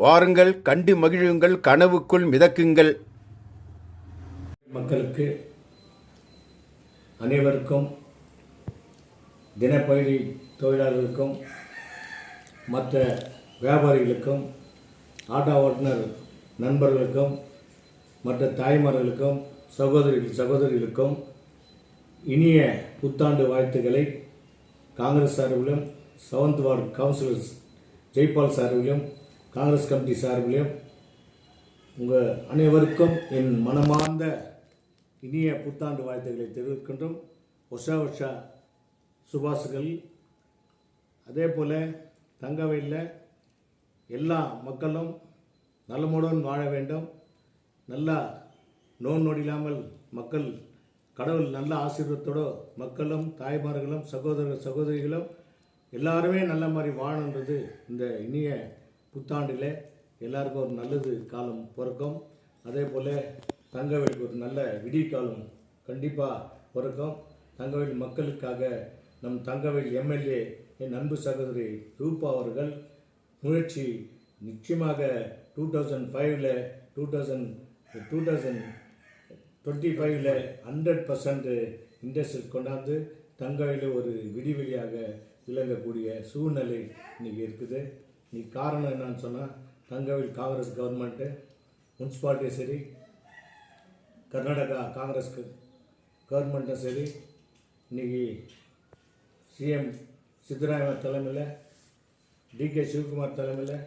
வாருங்கள் கண்டு மகிழுங்கள் கனவுக்குள் மிதக்குங்கள். மக்களுக்கு அனைவருக்கும் தினப்பயிரி தொழிலாளர்களுக்கும் மற்ற வியாபாரிகளுக்கும் ஆட்டோ ஓட்டுநர் நண்பர்களுக்கும் மற்ற தாய்மார்களுக்கும் சகோதரி சகோதரிகளுக்கும் இனிய புத்தாண்டு வாழ்த்துக்களை காங்கிரஸ் சார்பிலும் செவன்த் வார்டு கவுன்சிலர் ஜெய்பால் சார்பிலும் காங்கிரஸ் கமிட்டி சார்பிலையும் உங்கள் அனைவருக்கும் என் மனமார்ந்த இனிய புத்தாண்டு வாழ்த்துக்களை தெரிவிக்கின்றோம். வருஷா வருஷா சுபாசுகள் அதே போல் தங்கவையில் எல்லா மக்களும் நலமுடன் வாழ வேண்டும். நல்லா நோன் நொடியில்லாமல் மக்கள் கடவுள் நல்ல ஆசீர்வாதத்தோடு மக்களும் தாய்மார்களும் சகோதர சகோதரிகளும் எல்லாருமே நல்ல மாதிரி வாழன்றது இந்த இனிய புத்தாண்டில் எல்லாருக்கும் ஒரு நல்லது காலம் பிறக்கும். அதே போல் தங்கவேலுக்கு ஒரு நல்ல விடிய காலம் கண்டிப்பாக பிறக்கும். தங்கவேல் மக்களுக்காக நம் தங்கவேல் எம்எல்ஏ என் அன்பு சகோதரி ரூபா அவர்கள் முயற்சி நிச்சயமாக டூ தௌசண்ட் ஃபைவ்ல two thousand two thousand twenty ஃபைவ்ல ஹண்ட்ரட் பர்சன்ட் இண்டஸ்ட்ரி கொண்டாந்து தங்கவையில் ஒரு விடிவெளியாக விளங்கக்கூடிய சூழ்நிலை இன்றைக்கி இருக்குது. நீ காரணம் என்னன்னு சொன்னால் தங்கவேல் காங்கிரஸ் கவர்மெண்ட்டு முன்சிபாலிட்டியும் சரி கர்நாடகா காங்கிரஸ் கவர்மெண்ட்டும் சரி இன்னைக்கு சிஎம் சித்தராமையா தலைமையில் டிகே சிவகுமார் தலைமையில்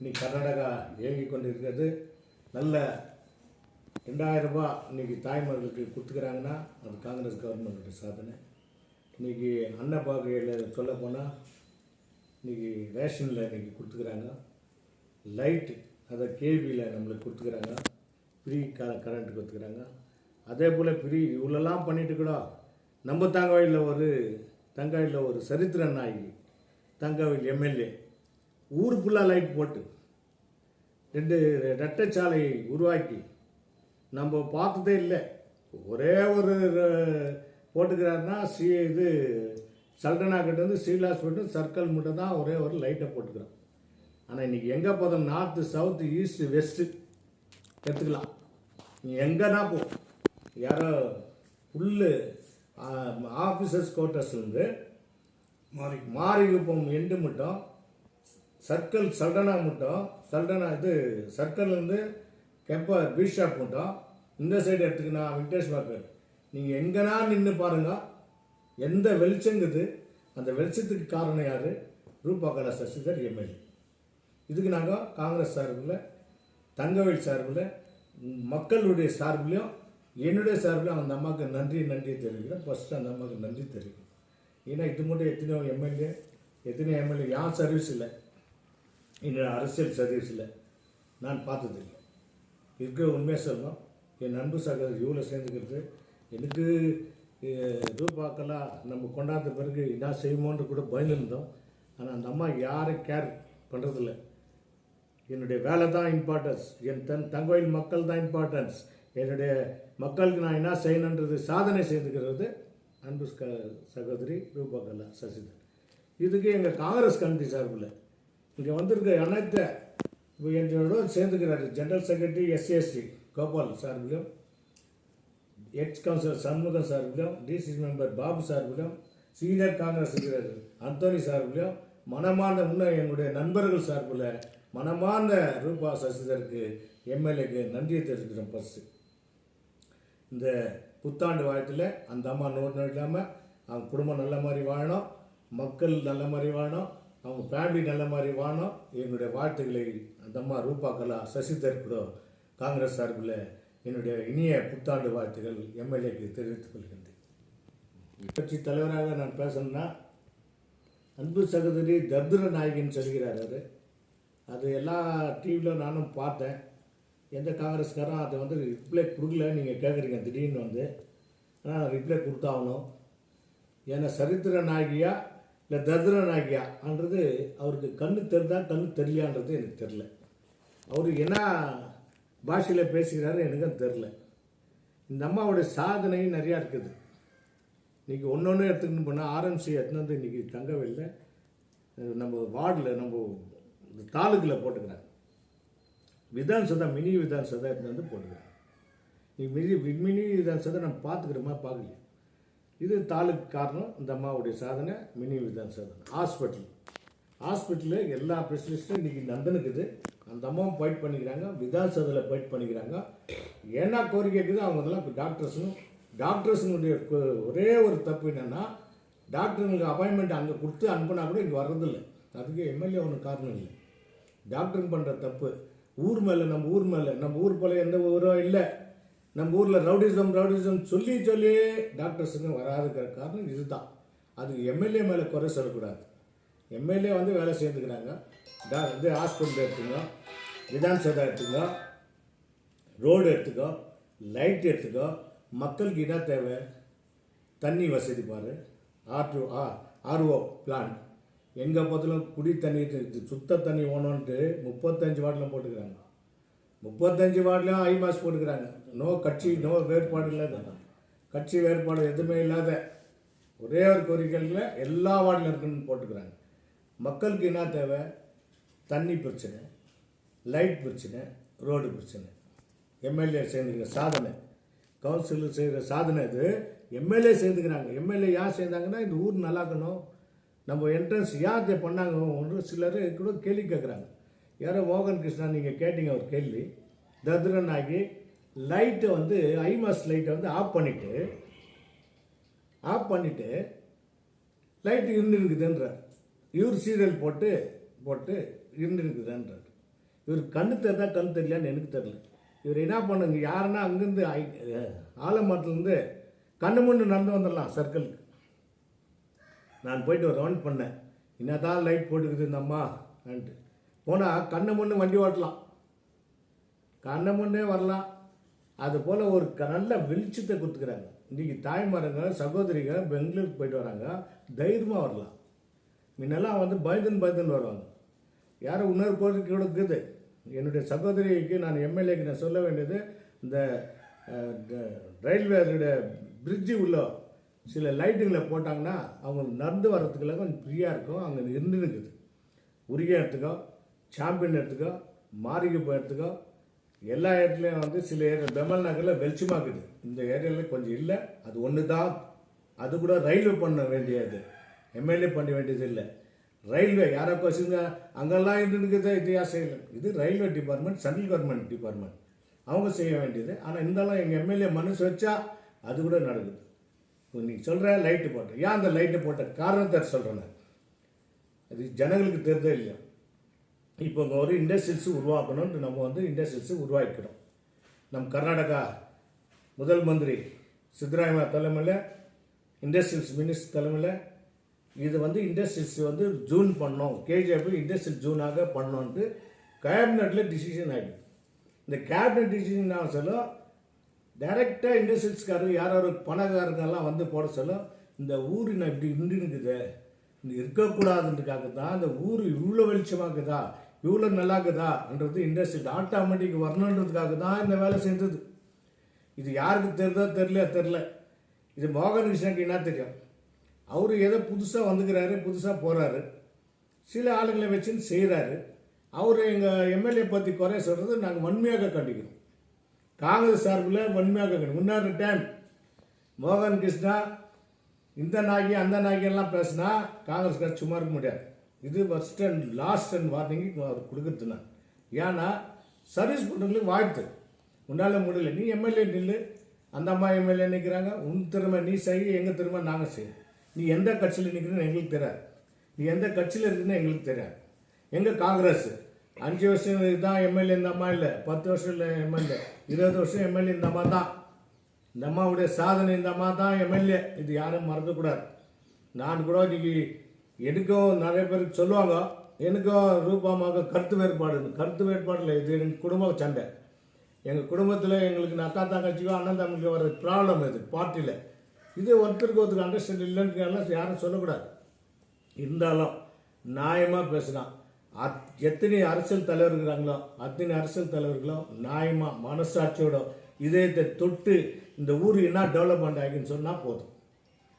இன்னைக்கு கர்நாடகா இயங்கி கொண்டிருக்கிறது. நல்ல ரெண்டாயிரம் ரூபா இன்னைக்கு தாய்மார்களுக்கு கொடுத்துக்கிறாங்கன்னா அது காங்கிரஸ் கவர்மெண்ட்டோட சாதனை. இன்னைக்கு அன்னபாகையில் சொல்லப்போனால் இன்றைக்கி ரேஷனில் இன்றைக்கி கொடுத்துக்கிறாங்க. லைட்டு அதை கேபியில் நம்மளுக்கு கொடுத்துக்கிறாங்க. ஃப்ரீ க கரண்ட் கொடுத்துக்கிறாங்க. அதே போல் ஃப்ரீ இவ்வளோலாம் பண்ணிட்டு கூட நம்ம தங்கவாயில் ஒரு தங்கவயலில் ஒரு சரித்திர நாயகி தங்காவில் எம்எல்ஏ ஊர் ஃபுல்லாக லைட் போட்டு ரெண்டு ரெட்டச்சாலையை உருவாக்கி நம்ம பார்த்ததே இல்லை. ஒரே ஒரு போட்டுக்கிறாருன்னா சி இது சல்டனா கிட்ட வந்து ஸ்ரீலாஸ் மட்டும் சர்க்கிள் மட்டும் தான் ஒரே ஒரு லைட்டை போட்டுக்கிறோம். ஆனால் இன்னைக்கு எங்கே போதும் நார்த்து சவுத்து ஈஸ்ட் வெஸ்ட்டு எடுத்துக்கலாம். நீ எங்கன்னா போ. யாரோ புல்லு ஆஃபீஸர்ஸ் குவார்ட்டர்ஸ்லேருந்து மாறி மாரிகுப்பம் எண்டு மட்டும் சர்க்கிள் சல்டனா மட்டும் சல்டனா இது சர்க்கிள்லேருந்து கெப்ப பீஷாப் மட்டும் இந்த சைடு எடுத்துக்கினா வெங்கடேஷ் பாக்கர் நீங்கள் எங்கன்னா நின்று பாருங்க. எந்த வெளிச்சங்குது அந்த வெளிச்சத்துக்கு காரணம் யார்? ரூபா கலா சசிதர் எம்எல்ஏ. இதுக்கு நாங்கள் காங்கிரஸ் சார்பில் தங்கவேல் சார்பில் மக்களுடைய சார்பிலையும் என்னுடைய சார்பிலையும் அந்த அம்மாவுக்கு நன்றி நன்றி தெரிவிக்கிறேன் ஃபஸ்ட்டு அந்த அம்மாவுக்கு நன்றி தெரிவிக்கிறேன் ஏன்னா இது மட்டும் எத்தனையோ எம்எல்ஏ எத்தனையோ எம்எல்ஏ யார் சர்வீஸ் இல்லை. என்னோடய அரசியல் சர்வீஸ் இல்லை. நான் பார்த்ததில்லை. இருக்கிற உண்மையாக சொல்லணும் என் நண்பு சகோதரர் இவ்வளோ சேர்ந்துக்கிறது. எனக்கு ரூபாக்கெல்லாம் நம்ம கொண்டாந்த பிறகு என்ன செய்வோன்னு கூட பயந்துருந்தோம். ஆனால் அந்த அம்மா யாரும் கேர் பண்ணுறதில்ல என்னுடைய வேலை தான் இம்பார்ட்டன்ஸ் என் தன் தங்கோயில் மக்கள் தான் இம்பார்ட்டன்ஸ் என்னுடைய மக்களுக்கு நான் என்ன செய்யணுன்றது சாதனை செய்துக்கிறது அன்பு க- சகோதரி ரூபாக்கல்லா சசிதர் இதுக்கு எங்கள் காங்கிரஸ் கமிட்டி சார்பில் இங்கே வந்திருக்க அனைத்து இப்போ என்னோட சேர்ந்துக்கிறாரு. General secretary SC ST Gopal சார்பிலும் எக்ஸ் கவுன்சிலர் சண்முகம் சார்பிலும் டிசிசி மெம்பர் பாபு சார்பிலும் சீனியர் காங்கிரஸ் இருக்கிறார் அந்தோனி சார்பிலும் மனமார்ந்த முன்ன என்னுடைய நண்பர்கள் சார்பில் மனமார்ந்த ரூபா சசிதருக்கு எம்எல்ஏக்கு நன்றியை தெரிவிக்கிறோம் ஃபஸ்ட்டு இந்த புத்தாண்டு வாழ்க்கையில் அந்த அம்மா நோட்டு இல்லாமல் அவங்க குடும்பம் நல்ல மாதிரி வாழணும் மக்கள் நல்ல மாதிரி வாழணும் அவங்க ஃபேமிலி நல்ல மாதிரி வாழணும் என்னுடைய வாழ்த்துக்களை அந்த அம்மா ரூபா கலா சசிதர் கூட காங்கிரஸ் சார்பில் என்னுடைய இனிய புத்தாண்டு வாழ்த்துகள் எம்எல்ஏக்கு தெரிவித்துக் கொள்கின்றேன். கட்சி தலைவராக நான் பேசணும்னா அன்பு சகோதரி தர்திர நாயகின்னு சொல்கிறார் அவர். அது எல்லா டிவியில் நானும் பார்த்தேன். எந்த காங்கிரஸ்காரும் அதை வந்து ரிப்ளை கொடுக்கல. நீங்கள் கேட்குறீங்க திடீர்னு வந்து. ஆனால் ரிப்ளை கொடுத்தாகணும். ஏன்னா சரித்திர நாயகியா இல்லை தர்திர நாயகியான்றது அவருக்கு கண்ணு தெரிதா கண்ணு தெரியலான்றது எனக்கு தெரில அவர் என்ன பாஷையில் பேசுகிறாரு எனக்கும் தெரில இந்த அம்மாவோட சாதனை நிறையா இருக்குது. இன்றைக்கி ஒன்று ஒன்று எடுத்துக்கணும் போனால் ஆர்எம்சி எடுத்துன்னு வந்து இன்றைக்கி தங்கவில்லை நம்ம வார்டில் நம்ம தாலுக்கில் போட்டுக்கிறாங்க. விதான்சதா மினி விதான் சதா எடுத்துன்னு வந்து போட்டுக்கிறாங்க. நீ மினி மினி விதான்சதை நம்ம பார்த்துக்கிறோமா? பார்க்கலையா? இது தாலுக்கு காரணம் இந்த அம்மாவுடைய சாதனை மினி விதான் சாதனை ஹாஸ்பிட்டல் ஹாஸ்பிட்டலில் எல்லா ஸ்பெஷலிஸ்ட்டும் இன்றைக்கி நந்தனுக்குது அந்த அம்மாவும் ஃபைட் பண்ணிக்கிறாங்க விதாசதில் ஃபைட் பண்ணிக்கிறாங்க. என்ன கோரிக்கை இருக்குது அவங்க இதெல்லாம் இப்போ டாக்டர்ஸும் டாக்டர்ஸுனுடைய ஒரே ஒரு தப்பு என்னென்னா டாக்டருங்களுக்கு அப்பாயின்மெண்ட் அங்கே கொடுத்து அனுப்புனா கூட இங்கே வர்றதில்லை. அதுக்கு எம்எல்ஏ ஒன்றும் காரணம் இல்லை. டாக்டருங்க பண்ணுற தப்பு ஊர் மேலே நம்ம ஊர் மேலே நம்ம ஊர் போல எந்த ஊரும் இல்லை. நம்ம ஊரில் ரவுடிசம் ரவுடிசம் சொல்லி சொல்லி டாக்டர்ஸுங்க வராதுக்கிற காரணம் இதுதான். அதுக்கு எம்எல்ஏ மேலே குறை சொல்லக்கூடாது. எம்எல்ஏ வந்து வேலை செய்துக்கிறாங்க. டா இது ஹாஸ்பிட்டல் எடுத்துங்க விதான்சபா எடுத்துக்கோ எடுத்துங்க ரோடு எடுத்துக்கோ லைட் எடுத்துக்கோ மக்களுக்கு என்ன தேவை? தண்ணி வசதி பாரு. ஆர்டிஓ ஆ ஆர்ஓ பிளான் எங்கே பார்த்தாலும் குடி தண்ணி சுத்த தண்ணி ஓணுன்ட்டு முப்பத்தஞ்சு வார்டில் போட்டுக்கிறாங்க. முப்பத்தஞ்சு வார்டிலும் ஐமாஸ் போட்டுக்கிறாங்க. நோ கட்சி நோ வேறுபாடு இல்லாத கட்சி வேறுபாடு எதுவுமே இல்லாத ஒரே ஒரு கோரிக்கையில் எல்லா வார்டில் இருக்குன்னு போட்டுக்கிறாங்க. மக்களுக்கு என்ன தேவை? தண்ணி பிரச்சனை லைட் பிரச்சனை ரோடு பிரச்சனை. எம்எல்ஏ சேர்ந்துக்கிற சாதனை. கவுன்சிலர் செய்கிற சாதனை இது எம்எல்ஏ சேர்ந்துக்கிறாங்க. எம்எல்ஏ யார் சேர்ந்தாங்கன்னா இந்த ஊர் நல்லாக்கணும். நம்ம என்ட்ரன்ஸ் யார் இதை பண்ணாங்க ஒன்று சிலர் கூட கேள்வி கேட்குறாங்க. யாரோ மோகன் கிருஷ்ணா நீங்கள் கேட்டீங்க ஒரு கேள்வி. தத்ரன் ஆகி லைட்டை வந்து ஐமாஸ் லைட்டை வந்து ஆஃப் பண்ணிவிட்டு ஆஃப் பண்ணிவிட்டு லைட்டு இருந்துருக்குதுன்றார். இவர் சீரியல் போட்டு போட்டு இருந்துருக்குதுன்றார். இவர் கண்ணு தெரிதா கண் தெரியலையான்னு எனக்கு தெரில இவர் என்ன பண்ணுங்க யாருன்னா அங்கேருந்து ஆலமரத்துலேருந்து கண்ணு முன்னு நடந்து வந்துடலாம் சர்க்கிளுக்கு நான் போயிட்டு ஒரு ரவுண்ட் பண்ணேன். என்னதான் லைட் போட்டுக்குது இந்த அம்மா போனால் கண்ணு முன்னு வண்டி ஓட்டலாம். கண்ணை முன்னே வரலாம். அது போல் ஒரு க- நல்ல வெளிச்சத்தை கொடுத்துக்கிறாங்க. இன்றைக்கி தாய்மாரங்க சகோதரிங்க பெங்களூருக்கு போயிட்டு வராங்க. தைரியமாக வரலாம். முன்னெல்லாம் வந்து பயந்துன்னு பயந்துன்னு வருவாங்க. யாரும் இன்னொரு கோரிக்கை கூட இருக்குது. என்னுடைய சகோதரிக்கு நான் எம்எல்ஏக்கு நான் சொல்ல வேண்டியது இந்த ரயில்வே ட- பிரிட்ஜு உள்ள சில லைட்டுங்களை போட்டாங்கன்னா அவங்க நடந்து வர்றதுக்கெல்லாம் கொஞ்சம் ஃப்ரீயாக இருக்கும். அங்கே இருந்து இருக்குது உருகை இடத்துக்கோ சாம்பியன் இடத்துக்கோ மாரிகை போயிடத்துக்கோ எல்லா இடத்துலையும் வந்து சில ஏரியா பெமல் நகரில் வெளிச்சமாக இருக்குது. இந்த ஏரியாவில் கொஞ்சம் இல்லை அது ஒன்று தான் அது கூட ரயில்வே பண்ண வேண்டியது. எம்எல்ஏ பண்ண வேண்டியது இல்லை. ரயில்வே யாரோ கொசுங்க அங்கெல்லாம் இருக்குது இது யார் இது railway department central government department அவங்க செய்ய வேண்டியது. ஆனால் இருந்தாலும் எங்கள் எம்எல்ஏ மனசு வச்சா அது கூட நடக்குது. இப்போ நீங்கள் சொல்கிற லைட்டு போட்டேன் ஏன் அந்த லைட்டு போட்ட காரணத்தை சொல்கிறேன் அது ஜனங்களுக்கு தெரிதே இல்லையா? இப்போ இங்கே ஒரு இண்டஸ்ட்ரியல்ஸ் உருவாக்கணும்னு நம்ம வந்து இண்டஸ்ட்ரியல்ஸ் உருவாக்கிறோம். நம் கர்நாடகா முதல் மந்திரி சித்தராமையா தலைமையில் இண்டஸ்ட்ரியல்ஸ் மினிஸ்டர் தலைமையில் இது வந்து இண்டஸ்ட்ரீஸ் வந்து ஜூன் பண்ணோம். கேஜிஎஃப் இண்டஸ்ட்ரியல் ஜூனாக பண்ணோன்ட்டு கேபினெட்டில் டிசிஷன் ஆகிடுது இந்த கேபினெட் டிசிஷன் நான் சொல்ல டைரெக்டாக இண்டஸ்ட்ரீஸ்காரர் யார் யார் பணக்காரங்கெல்லாம் வந்து போட சொல்ல இந்த ஊர் நான் இப்படி இருந்து இருக்குது இருக்கக்கூடாதுன்றதுக்காக தான் இந்த ஊர் இவ்வளோ வெளிச்சமாக்குதா இவ்வளோ நல்லாக்குதான்றது இண்டஸ்ட்ரியல் ஆட்டோமேட்டிக் வரணுன்றதுக்காக தான் இந்த வேலை செஞ்சது இது யாருக்கு தெரிதோ தெரில தெரில இது மோகன் கிருஷ்ணனுக்கு என்ன தெரியும்? அவர் ஏதோ புதுசாக வந்துக்கிறாரு புதுசாக போகிறாரு சில ஆளுங்களை வச்சுன்னு செய்கிறாரு அவர் எங்கள் எம்எல்ஏ பற்றி குறை சொல்கிறது நாங்கள் வன்மையாக கண்டிக்கிறோம். காங்கிரஸ் சார்பில் வன்மையாக கண்டிக்கிறோம். முன்னாடி டைம் மோகன் கிருஷ்ணா இந்த நாயகி அந்த நாயகி பேசினா காங்கிரஸ்கார் சும்மா இருக்க முடியாது. இது first and last and warning அவர் கொடுக்குறது நான் ஏன்னா சர்வீஸ் பண்ணுறவங்களுக்கு வாழ்த்து உன்னால் முடியல. நீ எம்எல்ஏ நில்லு. அந்த அம்மா எம்எல்ஏ நிற்கிறாங்க உன் திறமை நீ செய்ய எங்கள் திறமை நாங்கள் செய்யும் நீ எந்த கட்சியில் நிற்கிறன்னு எங்களுக்கு தெரியாது. நீ எந்த கட்சியில் இருக்குன்னு எங்களுக்கு தெரியாது. எங்கள் காங்கிரஸ்? அஞ்சு வருஷம் தான் எம்எல்ஏ இந்த அம்மா இல்லை. பத்து வருஷம் இல்லை எம்எல்ஏ. இருபது வருஷம் எம்எல்ஏ இந்த அம்மா தான். இந்த அம்மாவுடைய சாதனை இந்த அம்மா தான் எம்எல்ஏ. இது யாரும் மறக்கக்கூடாது நான் கூட இன்னைக்கு எனக்கும் நிறைய பேருக்கு சொல்லுவாங்க எனக்கும் ரூபாமாக கருத்து வேறுபாடு கருத்து வேறுபாடு இல்லை. இது எங்கள் குடும்ப சண்டை. எங்கள் குடும்பத்தில் எங்களுக்கு அக்கா தங்கச்சிக்கோ அண்ணன் தம்பிக்கோ வர ப்ராப்ளம் இது பார்ட்டியில் இது ஒருத்தருக்கு ஒருத்தருக்கு அண்டர்ஸ்டாண்ட் இல்லைன்னு யாரும் சொல்லக்கூடாது. இருந்தாலும் நியாயமாக பேசினான் அத் எத்தனை அரசியல் தலைவர் இருக்கிறாங்களோ அத்தனை அரசியல் தலைவர்களும் நியாயமாக மனசாட்சியோட இதயத்தை தொட்டு இந்த ஊர் என்ன டெவலப்மெண்ட் ஆகின்னு சொன்னால் போதும்.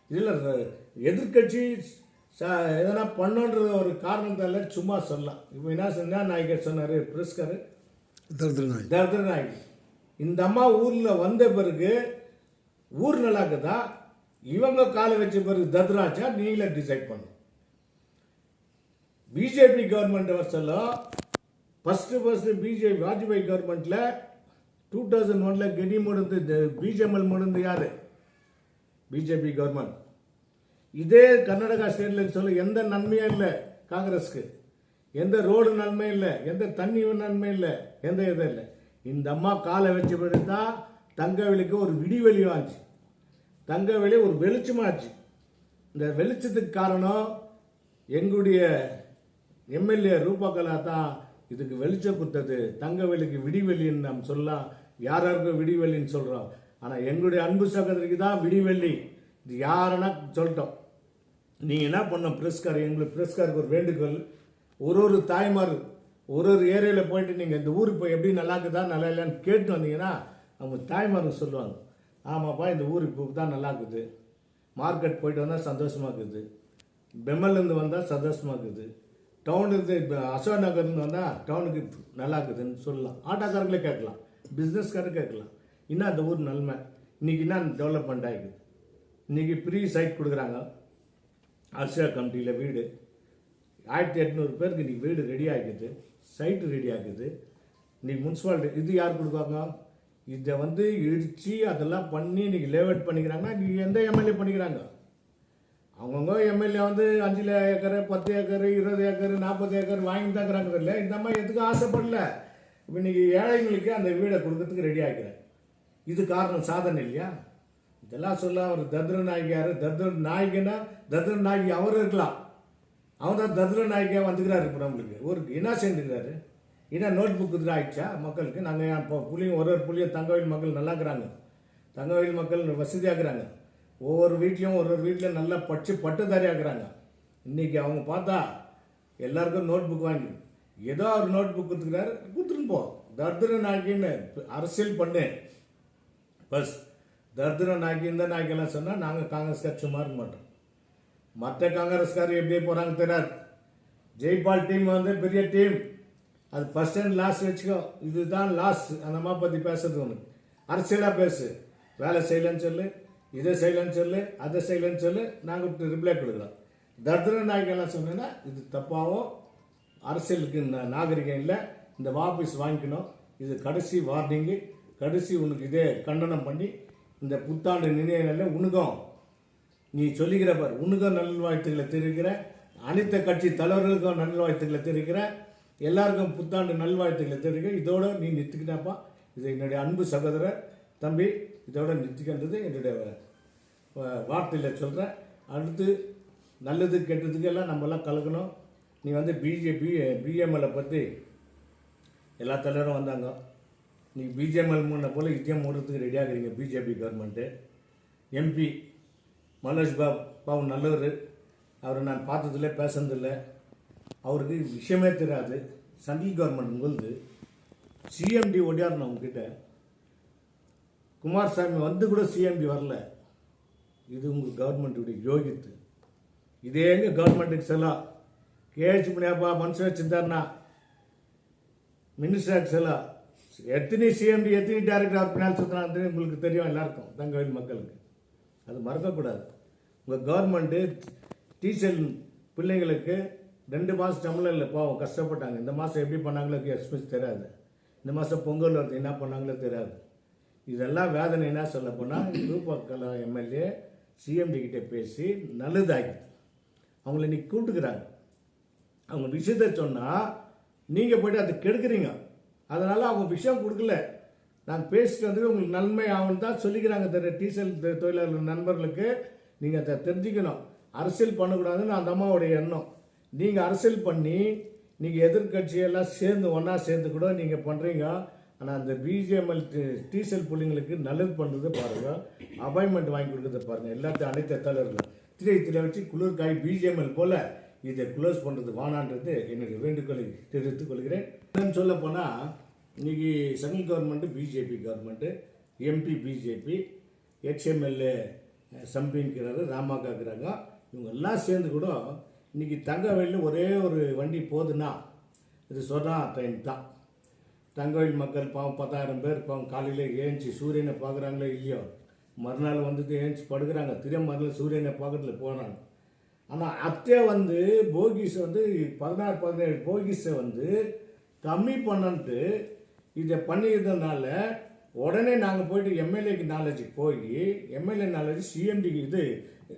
இதில் எதிர்கட்சி எதனா பண்ணுன்ற ஒரு காரணத்தால சும்மா சொல்லலாம். இப்போ என்ன சொன்னா நாயகர் சொன்னார் பிரஸ்கர். தர்தர் நாயகி இந்த அம்மா ஊரில் வந்த பிறகு ஊர் நல்லாக்குதா? இவங்க காலை வச்ச பிறகு தத்ராஜா நீங்களே டிசைட் பண்ணும் பிஜேபி கவர்மெண்ட் வருஷம் ஃபஸ்ட்டு ஃபஸ்ட்டு பிஜேபி வாஜ்பாய் கவர்மெண்ட்டில் டூ தௌசண்ட் ஒனில் கெடி முடிந்து பிஜேஎம்எல் முடிந்து யார்? பிஜேபி கவர்மெண்ட் இதே கர்நாடகா ஸ்டேட்டில் சொல்ல எந்த நன்மையும் இல்லை காங்கிரஸ்க்கு. எந்த ரோடு நன்மை இல்லை எந்த தண்ணி நன்மை இல்லை எந்த இதுவும் இல்லை. இந்த அம்மா காலை வச்ச பிறகு தான் தங்கவெளிக்கு ஒரு விடிவெளி ஆச்சு தங்கவெளி ஒரு வெளிச்சமாச்சு. இந்த வெளிச்சத்துக்கு காரணம் எங்களுடைய எம்எல்ஏ ரூபாக்கலா தான் இதுக்கு வெளிச்சம் கொடுத்தது. தங்கவெளிக்கு விடிவெளின்னு நாம் சொல்லலாம் யார் யாருக்கும் விடிவெளின்னு சொல்கிறோம் ஆனால் எங்களுடைய அன்பு சகோதரிக்கு தான் விடிவெள்ளி. இது யாருன்னா சொல்லிட்டோம். நீங்கள் என்ன பண்ணோம் பிரஸ்கார்? எங்களுக்கு பிரஸ்காருக்கு ஒரு வேண்டுகோள். ஒரு ஒரு தாய்மார் ஒரு ஒரு ஏரியாவில் போயிட்டு நீங்கள் இந்த ஊருக்கு போய் எப்படி நல்லா இருக்குதா நல்லா இல்லைன்னு கேட்டு வந்தீங்கன்னா அவங்க தாய்மார்கள் சொல்லுவாங்க. ஆமாப்பா இந்த ஊர் இப்போ தான் நல்லா இருக்குது மார்க்கெட் போயிட்டு வந்தால் சந்தோஷமாக இருக்குது பெம்மல்லேருந்து வந்தால் சந்தோஷமாக இருக்குது டவுனுக்கு இப்போ அசோக் நகர்லேருந்து வந்தால் டவுனுக்கு நல்லா இருக்குதுன்னு சொல்லலாம். ஆட்டோக்காரங்களே கேட்கலாம். பிஸ்னஸ்காரர் கேட்கலாம். இன்னும் அந்த ஊர் நன்மை? இன்றைக்கி என்ன டெவலப்மெண்ட் ஆகிக்குது இன்றைக்கி ஃப்ரீ சைட் கொடுக்குறாங்க. அர்ஷா கமிட்டியில் வீடு. ஆயிரத்தி எட்நூறு பேருக்கு இன்றைக்கி வீடு ரெடி ஆகிக்குது. சைட்டு ரெடி ஆகுது. இன்றைக்கி முன்சிபாலிட்டி இது யார் கொடுப்பாங்க? இதை வந்து இடித்து அதெல்லாம் பண்ணி இன்றைக்கி லேவேட் பண்ணிக்கிறாங்கன்னா இன்றைக்கி எந்த எம்எல்ஏ பண்ணிக்கிறாங்க? அவங்கவுங்க எம்எல்ஏ வந்து அஞ்சில் ஏக்கர் பத்து ஏக்கர் இருபது ஏக்கர் நாற்பது ஏக்கர் வாங்கி தாக்குறாங்க இல்லை இந்த மாதிரி எதுக்கும் ஆசைப்படல. இப்போ ஏழைங்களுக்கு அந்த வீடை கொடுக்கறதுக்கு ரெடி ஆகிக்கிறாங்க இது காரணம் சாதனை இல்லையா? இதெல்லாம் சொல்ல அவர் தத்ர நாயகியார். தத்ர நாயகினா தத்ர நாயகி அவர் இருக்கலாம். அவர் தான் தத்ர நாயகியாக வந்துக்கிறாரு இப்போ நம்மளுக்கு. ஒரு என்ன சேர்ந்துக்கிறாரு? என்ன நோட் புக்கு இதில் ஆயிடுச்சா மக்களுக்கு நாங்கள் இப்போ புள்ளியும் ஒரு ஒரு புள்ளியும் தங்கவயில் மக்கள் நல்லா இருக்கிறாங்க தங்கவயல் மக்கள் வசதியாகிறாங்க ஒவ்வொரு வீட்லேயும் ஒரு ஒரு வீட்டிலையும் நல்லா படிச்சு பட்டுதாரியாகிறாங்க இன்றைக்கி அவங்க பார்த்தா எல்லாருக்கும் நோட் புக் வாங்கி ஏதோ ஒரு நோட் புக் கொடுத்துக்கிறாரு கொடுத்துட்டு போ. தர்திர நாயகின்னு அரசியல் பண்ணு. பஸ். தர்திர நாயகி இந்த நாய்க்கெல்லாம் சொன்னால் நாங்கள் காங்கிரஸ்கார் சும்மா இருக்க மாட்டோம். மற்ற காங்கிரஸ்கார் எப்படி போகிறாங்க தெரியாது. ஜெய்பால் டீம் வந்து பெரிய டீம் அது ஃபர்ஸ்ட் அண்ட் லாஸ்ட் வச்சுக்கோ. இதுதான் லாஸ்ட் அந்த அம்மா பற்றி பேசுறது ஒன்று அரசியலாக பேசு. வேலை செய்யலன்னு சொல்லு இதை செய்யலன்னு சொல்லு அதை செய்யலன்னு சொல்லு நாங்கள் ரிப்ளை கொடுக்குறோம். தர்தன நாயகெல்லாம் சொன்னேன்னா இது தப்பாகவும் அரசியலுக்கு இந்த நாகரிகம் இல்லை. இந்த வாபஸ் வாங்கிக்கணும். இது கடைசி வார்னிங்கு கடைசி உனக்கு இதே கண்டனம் பண்ணி இந்த புத்தாண்டு நினைவு நல்ல உணுகம் நீ சொல்லிக்கிற பார் உனக்கும் நல்வாழ்த்துக்களை தெரிவிக்கிற. அனைத்து கட்சி தலைவர்களுக்கும் நல்வாழ்த்துக்களை தெரிவிக்கிற. எல்லாருக்கும் புத்தாண்டு நல்வாழ்த்துக்களை தெரிவிக்கிற இதோட நீ நிறுத்திக்கிட்டாப்பா. இது என்னுடைய அன்பு சகோதரர் தம்பி இதோட நிறுத்திக்கின்றது என்னுடைய வார்த்தையில் சொல்கிறேன் அடுத்து நல்லது கெட்டதுக்கு எல்லாம் நம்மலாம் கலக்கணும். நீ வந்து பிஜேபி பிஎம்எல்லை பற்றி எல்லா தலைவரும் வந்தாங்க. நீ பிஜேஎம்எல் முன்ன போல் இதே மூடுறதுக்கு ரெடியாக இருக்கிறீங்க பிஜேபி கவர்மெண்ட்டு எம்பி மனோஜ் பாப் பாபு நல்லவர். அவரை நான் பார்த்ததில்லை பேசுனதில்லை. அவருக்கு விஷயமே தெரியாது. சென்ட்ரல் கவர்மெண்ட் உங்களுது சிஎம்டி ஒடியார் உங்ககிட்ட குமாரசாமி வந்து கூட சிஎம்டி வரல. இது உங்கள் கவர்மெண்ட்டுடைய யோகித்து. இதே எங்கள் கவர்மெண்ட்டுக்கு செல்லாம் கேஹெச் முனியாப்பா மனுஷன் வச்சிருந்தாருன்னா மினிஸ்டருக்கு செல்லாம் எத்தனை சிஎம்டி எத்தனை டேரக்டர் அவர் உங்களுக்கு தெரியும் எல்லாருக்கும் தங்கவேல் மக்களுக்கு. அது மறக்கக்கூடாது. உங்கள் கவர்மெண்ட்டு டீச்சர் பிள்ளைங்களுக்கு ரெண்டு மாதம் சம்பளம் இல்லை பாவம் கஷ்டப்பட்டாங்க. இந்த மாதம் எப்படி பண்ணாங்களோ எக்ஸ்பிரஸ் தெரியாது. இந்த மாதம் பொங்கல் வருது என்ன பண்ணாங்களோ தெரியாது. இதெல்லாம் வேதனை என்ன சொல்ல போனால் ரூபாக்கலா எம்எல்ஏ சிஎம்டி கிட்டே பேசி நல்லதாகி அவங்கள இன்னைக்கு கூப்பிட்டுக்கிறாங்க. அவங்க விஷயத்த சொன்னால் நீங்கள் போய்ட்டு அதை கெடுக்குறீங்க. அதனால் அவங்க விஷயம் கொடுக்கல. நாங்கள் பேசிட்டு வந்து உங்களுக்கு நன்மை ஆகும் தான் சொல்லிக்கிறாங்க தெரிய டீசல் தொழிலாளர் நண்பர்களுக்கு நீங்கள் அதை தெரிஞ்சுக்கணும். அரசியல் பண்ணக்கூடாதுன்னு அந்த அம்மாவுடைய எண்ணம். நீங்கள் அரசியல் பண்ணி நீங்கள் எதிர்கட்சியெல்லாம் சேர்ந்து ஒன்றா சேர்ந்து கூட நீங்கள் பண்ணுறீங்க ஆனால் அந்த பிஜிஎம்எல் டீசல் பிள்ளைங்களுக்கு நல்லது பண்ணுறது பாருங்கள் அப்பாயின்மெண்ட் வாங்கி கொடுக்குறத பாருங்கள் எல்லாத்தையும் அனைத்து தலைவர்களும். திரை திரை வச்சு குளிர் காய் பிஜிஎம்எல் போல் இதை க்ளோஸ் பண்ணுறது வானான்றது என்னுடைய வேண்டுகோளை தெரிவித்துக் கொள்கிறேன். என்னன்னு சொல்ல போனால் இன்னைக்கு central government BJP government MP BJP ex MLA சம்பிங்கிறாரு ராமாக்காக்குறாங்க இவங்க எல்லாம் சேர்ந்து கூட இன்றைக்கி தங்கவேலில் ஒரே ஒரு வண்டி போகுதுன்னா இது சொன்னா ட்ரெயின் தான். தங்கவேல் மக்கள் பாவம் பத்தாயிரம் பேர் பாவம் காலையில் ஏஞ்சி சூரியனை பார்க்குறாங்களோ இல்லையோ மறுநாள் வந்துட்டு ஏஞ்சி படுக்கிறாங்க. திரும்ப மறுநாள் சூரியனை பார்க்கறதுல போகிறாங்க ஆனால் அத்தே வந்து போகிஸ் வந்து பதினாறு பதினேழு போகிஸை வந்து கம்மி பண்ணன்ட்டு இதை பண்ணியிருந்ததுனால உடனே நாங்கள் போயிட்டு எம்எல்ஏக்கு நாலேஜ் போய் MLA knowledge CMD DRR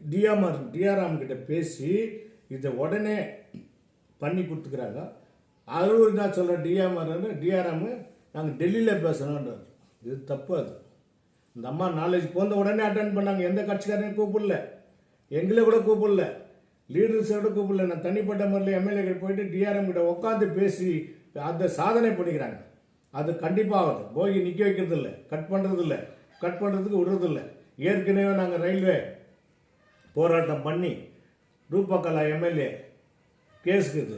DRM டிஆர்ஆம் கிட்ட பேசி இதை உடனே பண்ணி கொடுத்துக்கிறாங்க. அவர் தான் சொல்கிற டிஆர்ஆர் டிஆர்எம் நாங்கள் டெல்லியில் பேசுகிறோன்றார் இது தப்பு அது. இந்த அம்மா நாலேஜ் போந்த உடனே அட்டன் பண்ணாங்க. எந்த கட்சிக்காரையும் கூப்பிடல. எங்களை கூட கூப்பிடல. லீடர்ஸை கூட கூப்பிடல. நான் தனிப்பட்ட முறையில் எம்எல்ஏக்கள் போயிட்டு டிஆர்எம் கிட்ட உட்காந்து பேசி அதை சாதனை பண்ணிக்கிறாங்க. அது கண்டிப்பாக ஆகுது. போகி நிற்க வைக்கிறது இல்லை கட் பண்ணுறது இல்லை கட் பண்ணுறதுக்கு விடுறதில்லை. ஏற்கனவே நாங்கள் ரயில்வே போராட்டம் பண்ணி ரூபக்கலா எம்எல்ஏ கேஸுக்குது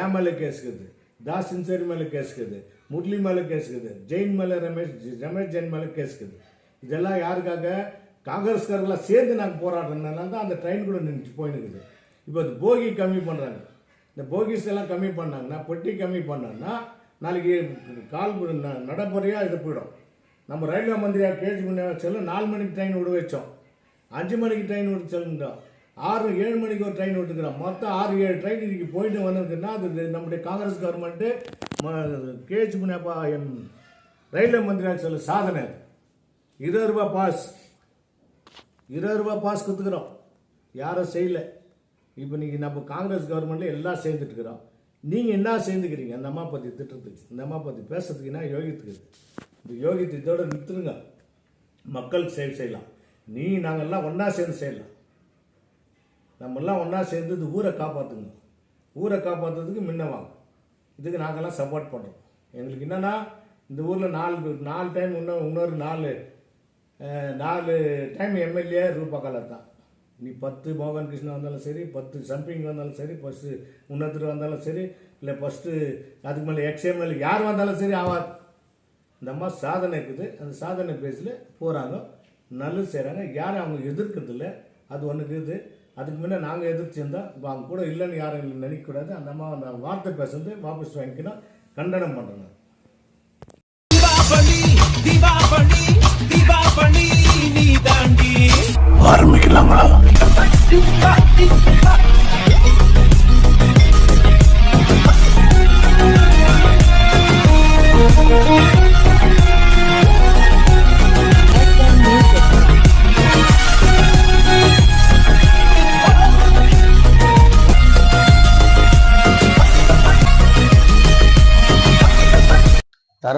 என் மேலே கேஸுக்குது தாசின் சின்சேரி மேலே கேஸுக்குது முரளி மேலே கேஸுக்குது ஜெயின் மேலே ரமேஷ் ரமேஷ் ஜெயின் மேலே கேஸுக்குது இதெல்லாம் யாருக்காக? காங்கிரஸ்காரங்களாம் சேர்ந்து நாங்கள் போராடுறதுனால தான் அந்த ட்ரெயின் கூட நின்று போயினுக்குது. இப்போ அது போகி கம்மி பண்ணுறாங்க இந்த போகிஸ் எல்லாம் கம்மி பண்ணாங்கன்னா பொட்டி கம்மி பண்ணாங்கன்னா நாளைக்கு கால் நடைமுறையாக இது போயிடும். நம்ம ரயில்வே மந்திரியாக கேஜி முன்னே செல்லும் நாலு மணிக்கு ட்ரெயின் விட வச்சோம். அஞ்சு மணிக்கு ட்ரெயின் விட சொல்லிட்டோம் ஆறு ஏழு மணிக்கு ஒரு ட்ரெயின் விட்டுக்கிறோம் மொத்தம் ஆறு ஏழு ட்ரெயின் இன்னைக்கு போயிட்டு வந்திருக்குன்னா அது நம்முடைய Congress government KG Muniyappa M railway மந்திரியாக சொல்ல சாதனை அது. இருபது ரூபா பாஸ் இருபது ரூபா பாஸ் கொடுத்துக்கிறோம். யாரும் செய்யலை. இப்போ இன்றைக்கி நம்ம காங்கிரஸ் கவர்மெண்ட்டில் எல்லாம் சேர்ந்துட்டுக்கிறோம் நீங்கள் என்ன சேர்ந்துக்கிறீங்க? அந்த அம்மா பற்றி திட்டுறதுக்கு. இந்த அம்மா பற்றி பேசுறதுக்கு என்ன யோகித்துக்குது இந்த யோகித்து இதோட நிறுத்துருங்க. மக்களுக்கு சேவை செய்யலாம். நீ நாங்கள்லாம் ஒன்றா சேர்ந்து செய்யலாம். நம்மெல்லாம் ஒன்றா சேர்ந்து இது ஊரை காப்பாற்றுங்க ஊரை காப்பாற்றுறதுக்கு முன்ன வாங்க. இதுக்கு நாங்கள்லாம் சப்போர்ட் பண்ணுறோம் எங்களுக்கு என்னென்னா இந்த ஊரில் நாலு நாலு டைம் இன்னும் இன்னொரு நாலு நாலு டைம் எம்எல்ஏ ரூபா கலர் தான். நீ பத்து மோகன் கிருஷ்ணன் வந்தாலும் சரி பத்து சம்பிங் வந்தாலும் சரி ஃபஸ்ட்டு உன்னத்தர் வந்தாலும் சரி இல்லை ஃபஸ்ட்டு அதுக்கு மேலே எக்ஸ்எம்எல் யார் வந்தாலும் சரி ஆவாது. இந்த அம்மா சாதனை இருக்குது. அந்த சாதனை பேஸில் போகிறாங்க நல்லது செய்கிறாங்க யாரும் அவங்க எதிர்க்கிறது இல்லை அது ஒன்று இருக்குது அதுக்கு முன்னே நாங்கள் எதிர்த்திருந்தோம் இப்போ அவங்க கூட இல்லைன்னு யாரும் நினைக்கக்கூடாது. அந்த அம்மா அந்த வார்த்தை பேசுறது வாபஸ் வாங்கிக்கணும். கண்டனம் பண்ணுறேன் தீபாவளி